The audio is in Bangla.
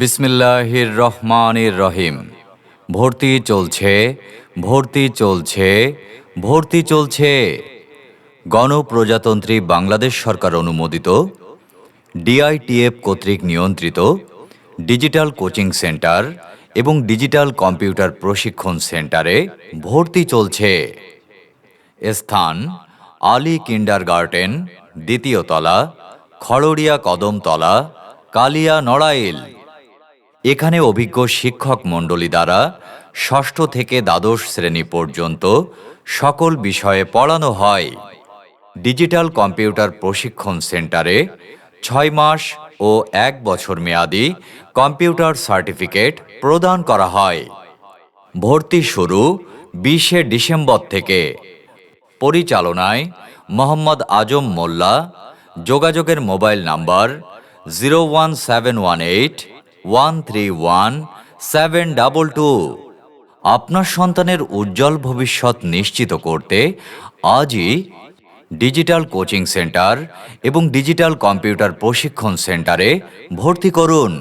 বিসমিল্লাহির রহমানির রহিম। ভর্তি চলছে ভর্তি চলছে ভর্তি চলছে। গণপ্রজাতন্ত্রী বাংলাদেশ সরকার অনুমোদিত, ডিআইটিএফ কর্তৃক নিয়ন্ত্রিত, ডিজিটাল কোচিং সেন্টার এবং ডিজিটাল কম্পিউটার প্রশিক্ষণ সেন্টারে ভর্তি চলছে। স্থান আলী কিন্ডার গার্ডেন দ্বিতীয় তলা, খড়ড়িয়া কদমতলা, কালিয়া নড়াইল। এখানে অভিজ্ঞ শিক্ষক মণ্ডলী দ্বারা ষষ্ঠ থেকে দ্বাদশ শ্রেণি পর্যন্ত সকল বিষয়ে পড়ানো হয়। ডিজিটাল কম্পিউটার প্রশিক্ষণ সেন্টারে ছয় মাস ও এক বছর মেয়াদি কম্পিউটার সার্টিফিকেট প্রদান করা হয়। ভর্তি শুরু বিশে ডিসেম্বর থেকে। পরিচালনায় মোহাম্মদ আজম মোল্লা, যোগাযোগের mobile number zero one seven one eight one three one seven double two আপনার সন্তানের উজ্জ্বল ভবিষ্যৎ নিশ্চিত করতে আজই ডিজিটাল কোচিং সেন্টার এবং ডিজিটাল কম্পিউটার প্রশিক্ষণ সেন্টারে ভর্তি করুন।